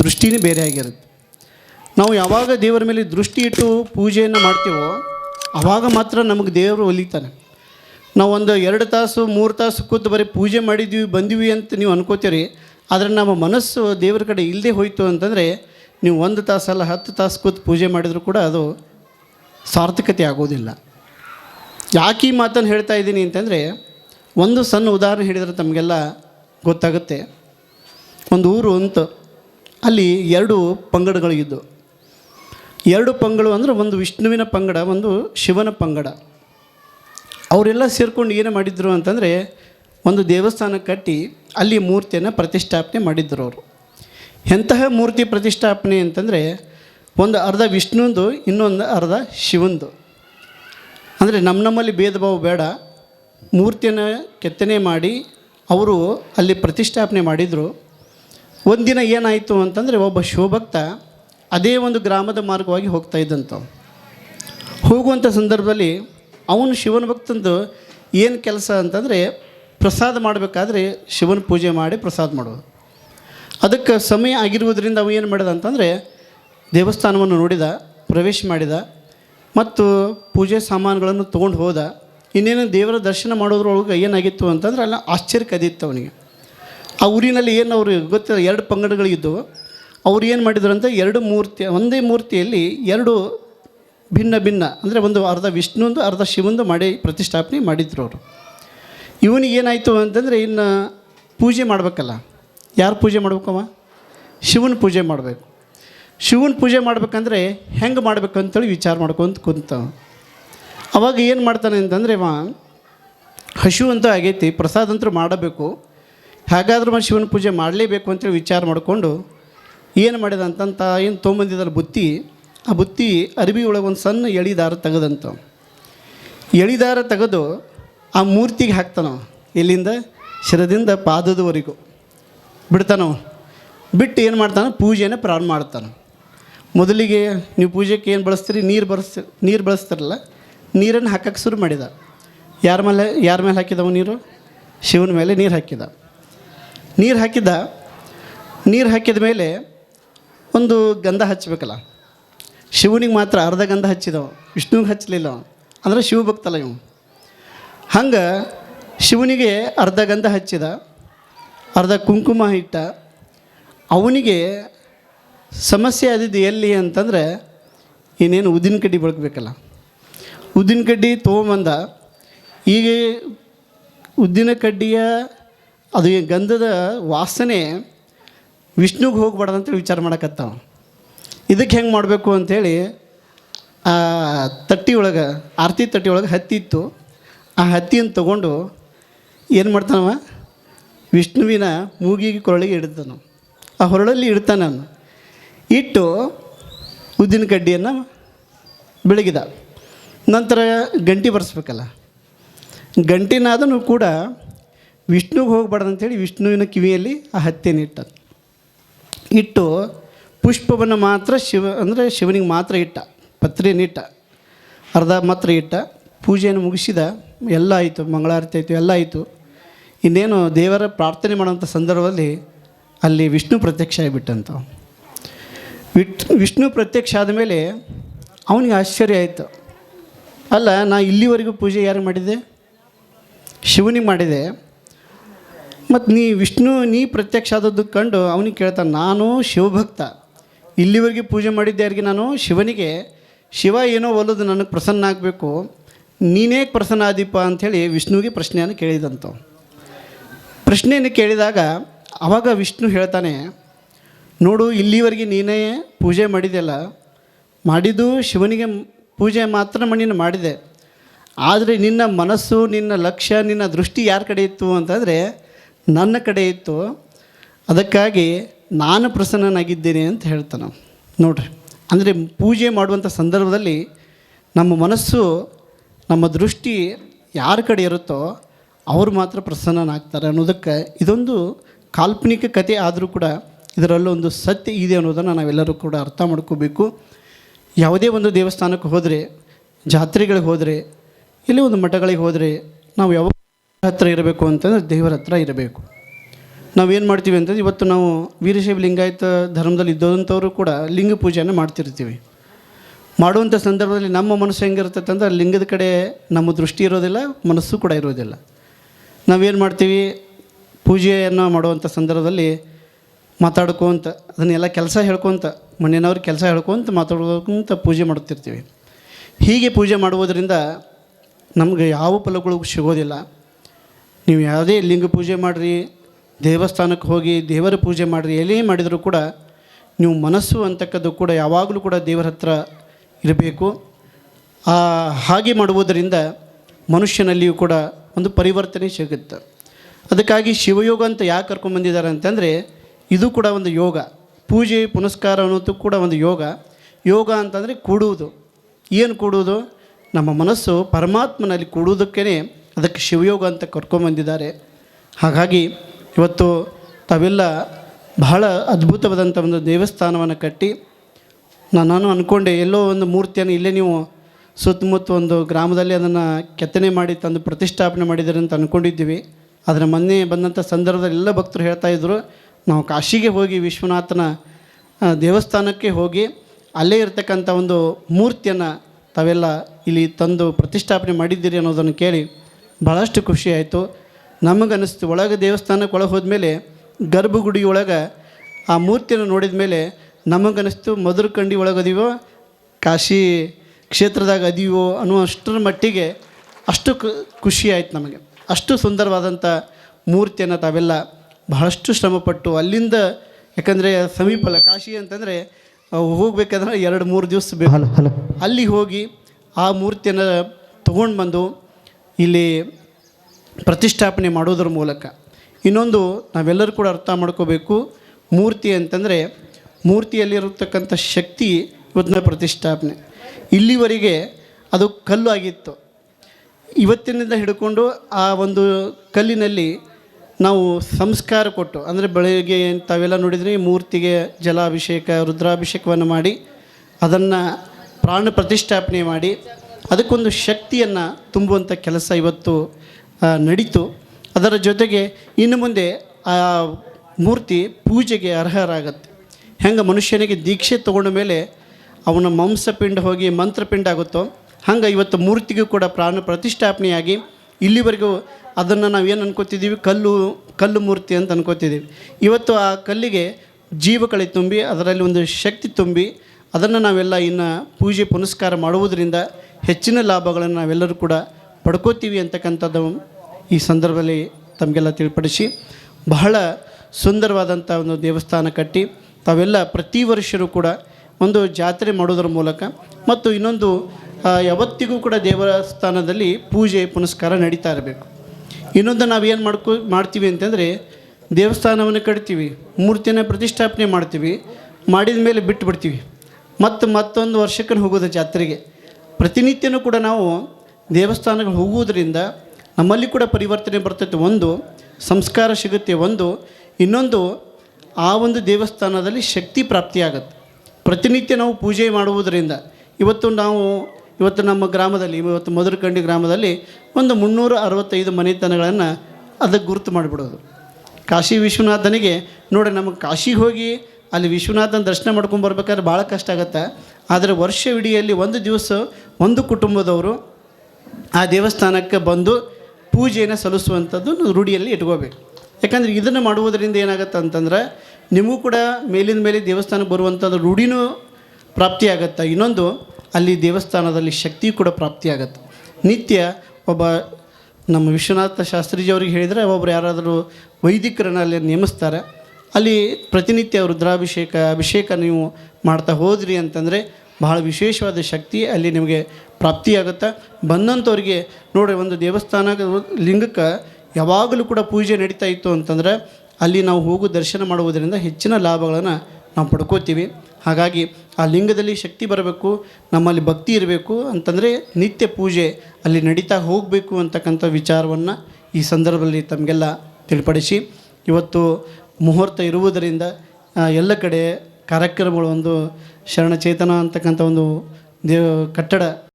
ದೃಷ್ಟಿನೇ ಬೇರೆ ಆಗಿರುತ್ತೆ. ನಾವು ಯಾವಾಗ ದೇವರ ಮೇಲೆ ದೃಷ್ಟಿ ಇಟ್ಟು ಪೂಜೆಯನ್ನು ಮಾಡ್ತೀವೋ ಆವಾಗ ಮಾತ್ರ ನಮಗೆ ದೇವರು ಒಲಿತಾನೆ. ನಾವು ಒಂದು ಎರಡು ತಾಸು, ಮೂರು ತಾಸು ಕೂತು ಬರೀ ಪೂಜೆ ಮಾಡಿದ್ವಿ, ಬಂದೀವಿ ಅಂತ ನೀವು ಅನ್ಕೋತೀರಿ, ಆದರೆ ನಮ್ಮ ಮನಸ್ಸು ದೇವರ ಕಡೆ ಇಲ್ಲದೆ ಹೋಯಿತು ಅಂತಂದರೆ, ನೀವು ಒಂದು ತಾಸಲ್ಲ, ಹತ್ತು ತಾಸು ಕೂತು ಪೂಜೆ ಮಾಡಿದರೂ ಕೂಡ ಅದು ಸಾರ್ಥಕತೆ ಆಗೋದಿಲ್ಲ. ಯಾಕೆ ಈ ಮಾತನ್ನು ಹೇಳ್ತಾ ಇದ್ದೀನಿ ಅಂತಂದರೆ, ಒಂದು ಸಣ್ಣ ಉದಾಹರಣೆ ಹೇಳಿದರೆ ತಮಗೆಲ್ಲ ಗೊತ್ತಾಗುತ್ತೆ. ಒಂದು ಊರು ಅಂತ ಅಲ್ಲಿ ಎರಡು ಪಂಗಡಗಳಿದ್ದು ಎರಡು ಪಂಗಡ ಅಂದರೆ ಒಂದು ವಿಷ್ಣುವಿನ ಪಂಗಡ, ಒಂದು ಶಿವನ ಪಂಗಡ. ಅವರೆಲ್ಲ ಸೇರಿಕೊಂಡು ಏನು ಮಾಡಿದ್ರು ಅಂತಂದರೆ ಒಂದು ದೇವಸ್ಥಾನ ಕಟ್ಟಿ ಅಲ್ಲಿ ಮೂರ್ತಿಯನ್ನು ಪ್ರತಿಷ್ಠಾಪನೆ ಮಾಡಿದ್ರು ಅವರು. ಎಂತಹ ಮೂರ್ತಿ ಪ್ರತಿಷ್ಠಾಪನೆ ಅಂತಂದರೆ ಒಂದು ಅರ್ಧ ವಿಷ್ಣುಂದು, ಇನ್ನೊಂದು ಅರ್ಧ ಶಿವಂದು. ಅಂದರೆ ನಮ್ಮ ನಮ್ಮಲ್ಲಿ ಭೇದ ಭಾವ ಬೇಡ. ಮೂರ್ತಿಯನ್ನು ಕೆತ್ತನೆ ಮಾಡಿ ಅವರು ಅಲ್ಲಿ ಪ್ರತಿಷ್ಠಾಪನೆ ಮಾಡಿದರು. ಒಂದಿನ ಏನಾಯಿತು ಅಂತಂದರೆ ಒಬ್ಬ ಶಿವಭಕ್ತ ಅದೇ ಒಂದು ಗ್ರಾಮದ ಮಾರ್ಗವಾಗಿ ಹೋಗ್ತಾ ಇದ್ದಂತ. ಹೋಗುವಂಥ ಸಂದರ್ಭದಲ್ಲಿ ಅವನು ಶಿವನ ಭಕ್ತಂದು ಏನು ಕೆಲಸ ಅಂತಂದರೆ ಪ್ರಸಾದ ಮಾಡಬೇಕಾದ್ರೆ ಶಿವನ ಪೂಜೆ ಮಾಡಿ ಪ್ರಸಾದ ಮಾಡೋದು ಅದಕ್ಕೆ ಸಮಯ ಆಗಿರುವುದರಿಂದ ಅವನು ಏನು ಮಾಡಿದ ಅಂತಂದರೆ ದೇವಸ್ಥಾನವನ್ನು ನೋಡಿದ, ಪ್ರವೇಶ ಮಾಡಿದ ಮತ್ತು ಪೂಜೆ ಸಾಮಾನುಗಳನ್ನು ತೊಗೊಂಡು ಹೋದ. ಇನ್ನೇನು ದೇವರ ದರ್ಶನ ಮಾಡೋದ್ರೊಳಗೆ ಏನಾಗಿತ್ತು ಅಂತಂದ್ರೆ ಅಲ್ಲ ಆಶ್ಚರ್ಯ ಕದಿತ್ತು ಅವನಿಗೆ. ಆ ಊರಿನಲ್ಲಿ ಏನು ಅವರು ಗೊತ್ತಿಲ್ಲ, ಎರಡು ಪಂಗಡಗಳಿದ್ದವು ಅವ್ರು ಏನು ಮಾಡಿದ್ರು ಅಂತ ಎರಡು ಮೂರ್ತಿ, ಒಂದೇ ಮೂರ್ತಿಯಲ್ಲಿ ಎರಡು ಭಿನ್ನ ಭಿನ್ನ, ಅಂದರೆ ಒಂದು ಅರ್ಧ ವಿಷ್ಣುಂದು, ಅರ್ಧ ಶಿವಂದು ಮಾಡಿ ಪ್ರತಿಷ್ಠಾಪನೆ ಮಾಡಿದ್ರು ಅವರು. ಇವನಿಗೆ ಏನಾಯಿತು ಅಂತಂದರೆ ಇನ್ನು ಪೂಜೆ ಮಾಡಬೇಕಲ್ಲ. ಯಾರು ಪೂಜೆ ಮಾಡ್ಬೇಕವ ಶಿವನ ಪೂಜೆ ಮಾಡಬೇಕು. ಶಿವನ ಪೂಜೆ ಮಾಡ್ಬೇಕಂದ್ರೆ ಹೆಂಗೆ ಮಾಡ್ಬೇಕು ಅಂತೇಳಿ ವಿಚಾರ ಮಾಡ್ಕೊಂತ ಕುಂತ. ಅವಾಗ ಏನು ಮಾಡ್ತಾನೆ ಅಂತಂದರೆ ಅವ ಹಶು ಅಂತೂ ಆಗೈತಿ ಪ್ರಸಾದ ಅಂತೂ ಮಾಡಬೇಕು. ಹಾಗಾದ್ರೂ ಮಾಡಿ ಶಿವನ ಪೂಜೆ ಮಾಡಲೇಬೇಕು ಅಂತೇಳಿ ವಿಚಾರ ಮಾಡಿಕೊಂಡು ಏನು ಮಾಡಿದ ಅಂತಂತ ಏನು ತೊಗೊಂಬಂದಿದ್ದಲ್ಲ ಬುತ್ತಿ, ಆ ಬುತ್ತಿ ಅರಬಿ ಒಳಗೆ ಒಂದು ಸಣ್ಣ ಎಳಿದಾರ ತೆಗೆದಂತ. ಎಳಿದಾರ ತೆಗೆದು ಆ ಮೂರ್ತಿಗೆ ಹಾಕ್ತಾನವ ಎಲ್ಲಿಂದ? ಶಿರದಿಂದ ಪಾದದವರೆಗೂ. ಬಿಡ್ತಾನವ ಬಿಟ್ಟು ಏನು ಮಾಡ್ತಾನೆ? ಪೂಜೆನ ಪ್ರಾರಂಭ ಮಾಡ್ತಾನೆ. ಮೊದಲಿಗೆ ನೀವು ಪೂಜೆಗೆ ಏನು ಬಳಸ್ತೀರಿ? ನೀರು ಬಳಸ್ತೀರಿ ನೀರು ಬಳಸ್ತಾರಲ್ಲ, ನೀರನ್ನು ಹಾಕಕ್ಕೆ ಶುರು ಮಾಡಿದ. ಯಾರ ಮೇಲೆ ಯಾರ ಮೇಲೆ ಹಾಕಿದವ ನೀರು? ಶಿವನ ಮೇಲೆ ನೀರು ಹಾಕಿದ. ನೀರು ಹಾಕಿದ್ದ, ನೀರು ಹಾಕಿದ ಮೇಲೆ ಒಂದು ಗಂಧ ಹಚ್ಚಬೇಕಲ್ಲ ಶಿವನಿಗೆ ಮಾತ್ರ ಅರ್ಧ ಗಂಧ ಹಚ್ಚಿದವ, ವಿಷ್ಣುವಿಗೆ ಹಚ್ಚಲಿಲ್ಲ. ಅಂದರೆ ಶಿವ ಭಕ್ತಲ್ಲ ಇವು. ಹಂಗೆ ಶಿವನಿಗೆ ಅರ್ಧ ಗಂಧ ಹಚ್ಚಿದ, ಅರ್ಧ ಕುಂಕುಮ ಇಟ್ಟ. ಅವನಿಗೆ ಸಮಸ್ಯೆ ಆದಿದ್ದು ಎಲ್ಲಿ ಅಂತಂದರೆ ಇನ್ನೇನು ಉದ್ದಿನ ಕಡ್ಡಿ ಬಳಕಬೇಕಲ್ಲ. ಉದ್ದಿನ ಕಡ್ಡಿ ತೊಗೊಂಬಂದ, ಈಗ ಉದ್ದಿನ ಕಡ್ಡಿಯ ಅದು ಗಂಧದ ವಾಸನೆ ವಿಷ್ಣುಗೆ ಹೋಗ್ಬಾರ್ದು ಅಂತೇಳಿ ವಿಚಾರ ಮಾಡಕತ್ತಾವ. ಇದಕ್ಕೆ ಹೆಂಗೆ ಮಾಡಬೇಕು ಅಂಥೇಳಿ ಆ ತಟ್ಟಿ ಒಳಗೆ, ಆರತಿ ತಟ್ಟಿ ಒಳಗೆ ಹತ್ತಿ ಇತ್ತು. ಆ ಹತ್ತಿಯನ್ನು ತಗೊಂಡು ಏನು ಮಾಡ್ತಾನವ? ವಿಷ್ಣುವಿನ ಮೂಗಿಗೆ ಕೊರಳಿಗೆ ಇಡ್ತಾನ. ಆ ಹೊರಳಲ್ಲಿ ಇಡ್ತಾನೆ ನಾನು ಇಟ್ಟು ಉದ್ದಿನ ಕಡ್ಡಿಯನ್ನು ಬೆಳಗಿದ. ನಂತರ ಗಂಟಿ ಬರ್ಸ್ಬೇಕಲ್ಲ. ಗಂಟಿನಾದನು ಕೂಡ ವಿಷ್ಣುಗೆ ಹೋಗ್ಬಾರ್ದು ಅಂತೇಳಿ ವಿಷ್ಣುವಿನ ಕಿವಿಯಲ್ಲಿ ಆ ಹತ್ಯೆಯನ್ನು ಇಟ್ಟ ಇಟ್ಟು ಪುಷ್ಪವನ್ನು ಮಾತ್ರ ಶಿವ, ಅಂದರೆ ಶಿವನಿಗೆ ಮಾತ್ರ ಇಟ್ಟ, ಪತ್ರೆಯನ್ನು ಇಟ್ಟ, ಅರ್ಧ ಮಾತ್ರ ಇಟ್ಟ, ಪೂಜೆಯನ್ನು ಮುಗಿಸಿದ, ಎಲ್ಲ ಆಯಿತು, ಮಂಗಳಾರತಿ ಆಯಿತು, ಎಲ್ಲ ಆಯಿತು. ಇನ್ನೇನು ದೇವರ ಪ್ರಾರ್ಥನೆ ಮಾಡುವಂಥ ಸಂದರ್ಭದಲ್ಲಿ ಅಲ್ಲಿ ವಿಷ್ಣು ಪ್ರತ್ಯಕ್ಷ ಆಗಿಬಿಟ್ಟಂತ. ವಿಟ್, ವಿಷ್ಣು ಪ್ರತ್ಯಕ್ಷ ಆದಮೇಲೆ ಅವನಿಗೆ ಆಶ್ಚರ್ಯ ಆಯಿತು. ಅಲ್ಲ, ನಾ ಇಲ್ಲಿವರೆಗೂ ಪೂಜೆ ಯಾರು ಮಾಡಿದೆ ಶಿವನಿಗೆ ಮಾಡಿದೆ ಮತ್ತು ನೀ ವಿಷ್ಣು, ನೀ ಪ್ರತ್ಯಕ್ಷ ಆದದ್ದು ಕಂಡು ಅವನಿಗೆ ಕೇಳ್ತಾನೆ, ನಾನು ಶಿವಭಕ್ತ. ಇಲ್ಲಿವರೆಗೆ ಪೂಜೆ ಮಾಡಿದ್ದೆ ಯಾರಿಗೆ ನಾನು? ಶಿವನಿಗೆ. ಶಿವ ಏನೋ ಒಲದು ನನಗೆ ಪ್ರಸನ್ನ ಆಗಬೇಕು. ನೀನೇ ಪ್ರಸನ್ನ ಆದೀಪ ಅಂಥೇಳಿ ವಿಷ್ಣುವಿಗೆ ಪ್ರಶ್ನೆಯನ್ನು ಕೇಳಿದಂತ. ಪ್ರಶ್ನೆಯನ್ನು ಕೇಳಿದಾಗ ಆವಾಗ ವಿಷ್ಣು ಹೇಳ್ತಾನೆ, ನೋಡು, ಇಲ್ಲಿವರೆಗೆ ನೀನೇ ಪೂಜೆ ಮಾಡಿದೆಯಲ್ಲ? ಮಾಡಿದ್ದು ಶಿವನಿಗೆ ಪೂಜೆ ಮಾತ್ರ ಮಣ್ಣಿನ ಮಾಡಿದೆ. ಆದರೆ ನಿನ್ನ ಮನಸ್ಸು, ನಿನ್ನ ಲಕ್ಷ್ಯ, ನಿನ್ನ ದೃಷ್ಟಿ ಯಾರ ಕಡೆ ಇತ್ತು? ಅಂತಂದರೆ ನನ್ನ ಕಡೆ ಇತ್ತು. ಅದಕ್ಕಾಗಿ ನಾನು ಪ್ರಸನ್ನನಾಗಿದ್ದೇನೆ ಅಂತ ಹೇಳ್ತಾನೆ ನೋಡ್ರಿ, ಅಂದರೆ ಪೂಜೆ ಮಾಡುವಂಥ ಸಂದರ್ಭದಲ್ಲಿ ನಮ್ಮ ಮನಸ್ಸು, ನಮ್ಮ ದೃಷ್ಟಿ ಯಾರ ಕಡೆ ಇರುತ್ತೋ ಅವರು ಮಾತ್ರ ಪ್ರಸನ್ನನಾಗ್ತಾರೆ ಅನ್ನೋದಕ್ಕೆ ಇದೊಂದು ಕಾಲ್ಪನಿಕ ಕಥೆ ಆದರೂ ಕೂಡ ಇದರಲ್ಲೂ ಒಂದು ಸತ್ಯ ಇದೆ ಅನ್ನೋದನ್ನು ನಾವೆಲ್ಲರೂ ಕೂಡ ಅರ್ಥ ಮಾಡ್ಕೋಬೇಕು. ಯಾವುದೇ ಒಂದು ದೇವಸ್ಥಾನಕ್ಕೆ ಹೋದರೆ, ಜಾತ್ರೆಗಳಿಗೆ ಹೋದರೆ, ಇಲ್ಲಿ ಒಂದು ಮಠಗಳಿಗೆ ಹೋದರೆ, ನಾವು ಯಾವ ಹತ್ರ ಇರಬೇಕು ಅಂತಂದರೆ ದೇವರ ಹತ್ರ ಇರಬೇಕು. ನಾವೇನು ಮಾಡ್ತೀವಿ ಅಂತಂದ್ರೆ ಇವತ್ತು ನಾವು ವೀರಶೈವ ಲಿಂಗಾಯತ ಧರ್ಮದಲ್ಲಿ ಇದ್ದಂಥವರು ಕೂಡ ಲಿಂಗ ಪೂಜೆಯನ್ನು ಮಾಡ್ತಿರ್ತೀವಿ. ಮಾಡುವಂಥ ಸಂದರ್ಭದಲ್ಲಿ ನಮ್ಮ ಮನಸ್ಸು ಹೆಂಗಿರ್ತೈತೆ ಅಂದ್ರೆ ಲಿಂಗದ ಕಡೆ ನಮ್ಮ ದೃಷ್ಟಿ ಇರೋದಿಲ್ಲ, ಮನಸ್ಸು ಕೂಡ ಇರೋದಿಲ್ಲ. ನಾವೇನು ಮಾಡ್ತೀವಿ? ಪೂಜೆಯನ್ನು ಮಾಡುವಂಥ ಸಂದರ್ಭದಲ್ಲಿ ಮಾತಾಡ್ಕೊಂತ, ಅದನ್ನೆಲ್ಲ ಕೆಲಸ ಹೇಳ್ಕೊತ ಮಣ್ಣಿನವ್ರ ಕೆಲಸ ಹೇಳ್ಕೊತ ಮಾತಾಡ್ಕೊಂತ ಪೂಜೆ ಮಾಡುತ್ತಿರ್ತೀವಿ. ಹೀಗೆ ಪೂಜೆ ಮಾಡುವುದರಿಂದ ನಮಗೆ ಯಾವ ಫಲಗಳು ಸಿಗೋದಿಲ್ಲ. ನೀವು ಯಾವುದೇ ಲಿಂಗ ಪೂಜೆ ಮಾಡಿರಿ, ದೇವಸ್ಥಾನಕ್ಕೆ ಹೋಗಿ ದೇವರ ಪೂಜೆ ಮಾಡಿರಿ, ಎಲ್ಲೇ ಮಾಡಿದರೂ ಕೂಡ ನೀವು ಮನಸ್ಸು ಅಂತಕ್ಕದ್ದು ಕೂಡ ಯಾವಾಗಲೂ ಕೂಡ ದೇವರ ಹತ್ರ ಇರಬೇಕು. ಹಾಗೆ ಮಾಡುವುದರಿಂದ ಮನುಷ್ಯನಲ್ಲಿಯೂ ಕೂಡ ಒಂದು ಪರಿವರ್ತನೆ ಸಿಗುತ್ತೆ. ಅದಕ್ಕಾಗಿ ಶಿವಯೋಗ ಅಂತ ಯಾಕೆ ಕರ್ಕೊಂಡ್ಬಂದಿದ್ದಾರೆ ಅಂತಂದರೆ, ಇದು ಕೂಡ ಒಂದು ಯೋಗ. ಪೂಜೆ, ಪುನಸ್ಕಾರ ಅನ್ನೋದು ಕೂಡ ಒಂದು ಯೋಗ. ಯೋಗ ಅಂತಂದರೆ ಕೂಡುವುದು. ಏನು ಕೂಡುವುದು? ನಮ್ಮ ಮನಸ್ಸು ಪರಮಾತ್ಮನಲ್ಲಿ ಕೂಡುವುದಕ್ಕೇ ಅದಕ್ಕೆ ಶಿವಯೋಗ ಅಂತ ಕರ್ಕೊಂಬಂದಿದ್ದಾರೆ ಹಾಗಾಗಿ ಇವತ್ತು ತಾವೆಲ್ಲ ಬಹಳ ಅದ್ಭುತವಾದಂಥ ಒಂದು ದೇವಸ್ಥಾನವನ್ನು ಕಟ್ಟಿ ನಾನು ಅಂದ್ಕೊಂಡೆ ಎಲ್ಲೋ ಒಂದು ಮೂರ್ತಿಯನ್ನು ಇಲ್ಲೇ ನೀವು ಸುತ್ತಮುತ್ತ ಒಂದು ಗ್ರಾಮದಲ್ಲಿ ಅದನ್ನು ಕೆತ್ತನೆ ಮಾಡಿ ತಂದು ಪ್ರತಿಷ್ಠಾಪನೆ ಮಾಡಿದ್ದಾರೆ ಅಂತ ಅಂದ್ಕೊಂಡಿದ್ದೀವಿ ಅದರ ಮೊನ್ನೆ ಬಂದಂಥ ಸಂದರ್ಭದಲ್ಲಿ ಎಲ್ಲ ಭಕ್ತರು ಹೇಳ್ತಾ ಇದ್ದರು ನಾವು ಕಾಶಿಗೆ ಹೋಗಿ ವಿಶ್ವನಾಥನ ದೇವಸ್ಥಾನಕ್ಕೆ ಹೋಗಿ ಅಲ್ಲೇ ಇರತಕ್ಕಂಥ ಒಂದು ಮೂರ್ತಿಯನ್ನು ತಾವೆಲ್ಲ ಇಲ್ಲಿ ತಂದು ಪ್ರತಿಷ್ಠಾಪನೆ ಮಾಡಿದ್ದೀರಿ ಅನ್ನೋದನ್ನು ಕೇಳಿ ಭಾಳಷ್ಟು ಖುಷಿ ಆಯಿತು. ನಮಗನ್ನಿಸ್ತು ಒಳಗೆ ದೇವಸ್ಥಾನಕ್ಕೆ ಒಳಗೆ ಹೋದ್ಮೇಲೆ ಗರ್ಭಗುಡಿ ಒಳಗೆ ಆ ಮೂರ್ತಿಯನ್ನು ನೋಡಿದ ಮೇಲೆ ನಮಗನ್ನಿಸ್ತು ಮಧುರ ಕಂಡಿ ಒಳಗದೀವೋ ಕಾಶಿ ಕ್ಷೇತ್ರದಾಗ ಅದೀವೋ ಅನ್ನುವಷ್ಟರ ಮಟ್ಟಿಗೆ ಅಷ್ಟು ಖುಷಿ ಆಯ್ತು ನಮಗೆ. ಅಷ್ಟು ಸುಂದರವಾದಂಥ ಮೂರ್ತಿಯನ್ನು ತಾವೆಲ್ಲ ಬಹಳಷ್ಟು ಶ್ರಮಪಟ್ಟು ಅಲ್ಲಿಂದ ಯಾಕಂದರೆ ಸಮೀಪ ಅಲ್ಲ ಕಾಶಿ ಅಂತಂದರೆ ಹೋಗ್ಬೇಕಾದ್ರೆ ಎರಡು ಮೂರು ದಿವಸ ಬೇಕು. ಅಲ್ಲಿ ಹೋಗಿ ಆ ಮೂರ್ತಿಯನ್ನು ತೊಗೊಂಡು ಬಂದು ಇಲ್ಲಿ ಪ್ರತಿಷ್ಠಾಪನೆ ಮಾಡೋದ್ರ ಮೂಲಕ. ಇನ್ನೊಂದು ನಾವೆಲ್ಲರೂ ಕೂಡ ಅರ್ಥ ಮಾಡ್ಕೋಬೇಕು. ಮೂರ್ತಿ ಅಂತಂದರೆ ಮೂರ್ತಿಯಲ್ಲಿರತಕ್ಕಂಥ ಶಕ್ತಿ ಇವತ್ತಿನ ಪ್ರತಿಷ್ಠಾಪನೆ. ಇಲ್ಲಿವರೆಗೆ ಅದು ಕಲ್ಲು ಆಗಿತ್ತು ಇವತ್ತಿನಿಂದ ಹಿಡ್ಕೊಂಡು ಆ ಒಂದು ಕಲ್ಲಿನಲ್ಲಿ ನಾವು ಸಂಸ್ಕಾರ ಕೊಟ್ಟು, ಅಂದರೆ ಬೆಳಗ್ಗೆ ತಾವೆಲ್ಲ ನೋಡಿದರೆ ಮೂರ್ತಿಗೆ ಜಲಾಭಿಷೇಕ, ರುದ್ರಾಭಿಷೇಕವನ್ನು ಮಾಡಿ, ಅದನ್ನು ಪ್ರಾಣ ಪ್ರತಿಷ್ಠಾಪನೆ ಮಾಡಿ ಅದಕ್ಕೊಂದು ಶಕ್ತಿಯನ್ನು ತುಂಬುವಂಥ ಕೆಲಸ ಇವತ್ತು ನಡೀತು. ಅದರ ಜೊತೆಗೆ ಇನ್ನು ಮುಂದೆ ಆ ಮೂರ್ತಿ ಪೂಜೆಗೆ ಅರ್ಹರಾಗತ್ತೆ. ಹೆಂಗೆ ಮನುಷ್ಯನಿಗೆ ದೀಕ್ಷೆ ತಗೊಂಡ ಮೇಲೆ ಅವನ ಮಾಂಸಪಿಂಡ ಹೋಗಿ ಮಂತ್ರಪಿಂಡ ಆಗುತ್ತೋ, ಹಂಗೆ ಇವತ್ತು ಮೂರ್ತಿಗೂ ಕೂಡ ಪ್ರಾಣ ಪ್ರತಿಷ್ಠಾಪನೆಯಾಗಿ ಇಲ್ಲಿವರೆಗೂ ಅದನ್ನು ನಾವೇನು ಅನ್ಕೋತಿದ್ದೀವಿ? ಕಲ್ಲು ಕಲ್ಲು ಮೂರ್ತಿ ಅಂತ ಅನ್ಕೋತಿದ್ದೀವಿ. ಇವತ್ತು ಆ ಕಲ್ಲಿಗೆ ಜೀವಕಳೆ ತುಂಬಿ, ಅದರಲ್ಲಿ ಒಂದು ಶಕ್ತಿ ತುಂಬಿ, ಅದನ್ನು ನಾವೆಲ್ಲ ಇನ್ನು ಪೂಜೆ ಪುನಸ್ಕಾರ ಮಾಡುವುದರಿಂದ ಹೆಚ್ಚಿನ ಲಾಭಗಳನ್ನು ನಾವೆಲ್ಲರೂ ಕೂಡ ಪಡ್ಕೋತೀವಿ ಅಂತಕ್ಕಂಥದ್ದು ಈ ಸಂದರ್ಭದಲ್ಲಿ ತಮಗೆಲ್ಲ ತಿಳಿಪಡಿಸಿ. ಬಹಳ ಸುಂದರವಾದಂಥ ಒಂದು ದೇವಸ್ಥಾನ ಕಟ್ಟಿ, ತಾವೆಲ್ಲ ಪ್ರತಿ ವರ್ಷರೂ ಕೂಡ ಒಂದು ಜಾತ್ರೆ ಮಾಡೋದ್ರ ಮೂಲಕ ಮತ್ತು ಇನ್ನೊಂದು ಯಾವತ್ತಿಗೂ ಕೂಡ ದೇವಸ್ಥಾನದಲ್ಲಿ ಪೂಜೆ, ಪುನಸ್ಕಾರ ನಡೀತಾ ಇರಬೇಕು. ಇನ್ನೊಂದು ನಾವೇನು ಮಾಡ್ಕೊ, ಮಾಡ್ತೀವಿ ಅಂತಂದರೆ ದೇವಸ್ಥಾನವನ್ನು ಕಟ್ತೀವಿ ಮೂರ್ತಿನ ಪ್ರತಿಷ್ಠಾಪನೆ ಮಾಡ್ತೀವಿ, ಮಾಡಿದ ಮೇಲೆ ಬಿಟ್ಟು ಬಿಡ್ತೀವಿ ಮತ್ತು ಮತ್ತೊಂದು ವರ್ಷಕ್ಕೆ ಹೋಗೋದು ಜಾತ್ರೆಗೆ. ಪ್ರತಿನಿತ್ಯನೂ ಕೂಡ ನಾವು ದೇವಸ್ಥಾನಗಳು ಹೋಗುವುದರಿಂದ ನಮ್ಮಲ್ಲಿ ಕೂಡ ಪರಿವರ್ತನೆ ಬರ್ತೈತೆ. ಒಂದು, ಸಂಸ್ಕಾರ ಸಿಗುತ್ತೆ. ಒಂದು, ಇನ್ನೊಂದು, ಆ ಒಂದು ದೇವಸ್ಥಾನದಲ್ಲಿ ಶಕ್ತಿ ಪ್ರಾಪ್ತಿಯಾಗತ್ತೆ. ಪ್ರತಿನಿತ್ಯ ನಾವು ಪೂಜೆ ಮಾಡುವುದರಿಂದ ಇವತ್ತು ನಾವು, ಇವತ್ತು ನಮ್ಮ ಗ್ರಾಮದಲ್ಲಿ, ಇವತ್ತು ಮಧುರಕಂಡಿ ಗ್ರಾಮದಲ್ಲಿ ಒಂದು ಮುನ್ನೂರ ಅರವತ್ತೈದು ಮನೆತನಗಳನ್ನು ಅದಕ್ಕೆ ಗುರುತು ಮಾಡಿಬಿಡೋದು. ಕಾಶಿ ವಿಶ್ವನಾಥನಿಗೆ, ನೋಡಿ ನಮಗೆ ಕಾಶಿಗೆ ಹೋಗಿ ಅಲ್ಲಿ ವಿಶ್ವನಾಥನ ದರ್ಶನ ಮಾಡ್ಕೊಂಡು ಬರ್ಬೇಕಾದ್ರೆ ಭಾಳ ಕಷ್ಟ ಆಗುತ್ತೆ. ಆದರೆ ವರ್ಷವಿಡಿಯಲ್ಲಿ ಒಂದು ದಿವಸ ಒಂದು ಕುಟುಂಬದವರು ಆ ದೇವಸ್ಥಾನಕ್ಕೆ ಬಂದು ಪೂಜೆಯನ್ನು ಸಲ್ಲಿಸುವಂಥದ್ದು ರೂಢಿಯಲ್ಲಿ ಇಟ್ಕೋಬೇಕು. ಯಾಕಂದರೆ ಇದನ್ನು ಮಾಡುವುದರಿಂದ ಏನಾಗುತ್ತೆ ಅಂತಂದ್ರೆ ನಿಮಗೂ ಕೂಡ ಮೇಲಿಂದ ಮೇಲೆ ದೇವಸ್ಥಾನಕ್ಕೆ ಬರುವಂಥದ್ದು ರೂಢಿನೂ ಪ್ರಾಪ್ತಿಯಾಗತ್ತೆ. ಇನ್ನೊಂದು, ಅಲ್ಲಿ ದೇವಸ್ಥಾನದಲ್ಲಿ ಶಕ್ತಿ ಕೂಡ ಪ್ರಾಪ್ತಿಯಾಗತ್ತೆ. ನಿತ್ಯ ಒಬ್ಬ ನಮ್ಮ ವಿಶ್ವನಾಥ ಶಾಸ್ತ್ರೀಜಿಯವ್ರಿಗೆ ಹೇಳಿದರೆ ಒಬ್ಬರು ಯಾರಾದರೂ ವೈದಿಕರನ್ನು ಅಲ್ಲಿ ನೇಮಿಸ್ತಾರೆ. ಅಲ್ಲಿ ಪ್ರತಿನಿತ್ಯ ರುದ್ರಾಭಿಷೇಕ, ಅಭಿಷೇಕ ನೀವು ಮಾಡ್ತಾ ಹೋದ್ರಿ ಅಂತಂದರೆ ಬಹಳ ವಿಶೇಷವಾದ ಶಕ್ತಿ ಅಲ್ಲಿ ನಿಮಗೆ ಪ್ರಾಪ್ತಿಯಾಗುತ್ತೆ ಬಂದಂಥವ್ರಿಗೆ ನೋಡಿ ಒಂದು ದೇವಸ್ಥಾನ ಲಿಂಗಕ್ಕೆ ಯಾವಾಗಲೂ ಕೂಡ ಪೂಜೆ ನಡೀತಾ ಇತ್ತು ಅಂತಂದರೆ ಅಲ್ಲಿ ನಾವು ಹೋಗು ದರ್ಶನ ಮಾಡುವುದರಿಂದ ಹೆಚ್ಚಿನ ಲಾಭಗಳನ್ನು ನಾವು ಪಡ್ಕೋತೀವಿ. ಹಾಗಾಗಿ ಆ ಲಿಂಗದಲ್ಲಿ ಶಕ್ತಿ ಬರಬೇಕು, ನಮ್ಮಲ್ಲಿ ಭಕ್ತಿ ಇರಬೇಕು ಅಂತಂದರೆ ನಿತ್ಯ ಪೂಜೆ ಅಲ್ಲಿ ನಡೀತಾ ಹೋಗಬೇಕು ಅಂತಕ್ಕಂಥ ವಿಚಾರವನ್ನು ಈ ಸಂದರ್ಭದಲ್ಲಿ ತಮಗೆಲ್ಲ ತಿಳಿಪಡಿಸಿ. ಇವತ್ತು ಮುಹೂರ್ತ ಇರುವುದರಿಂದ ಎಲ್ಲ ಕಡೆ ಕಾರ್ಯಕ್ರಮಗಳು ಒಂದು ಶರಣ ಚೇತನ ಅಂತಕ್ಕಂಥ ಒಂದು ದೇ ಕಟ್ಟಡ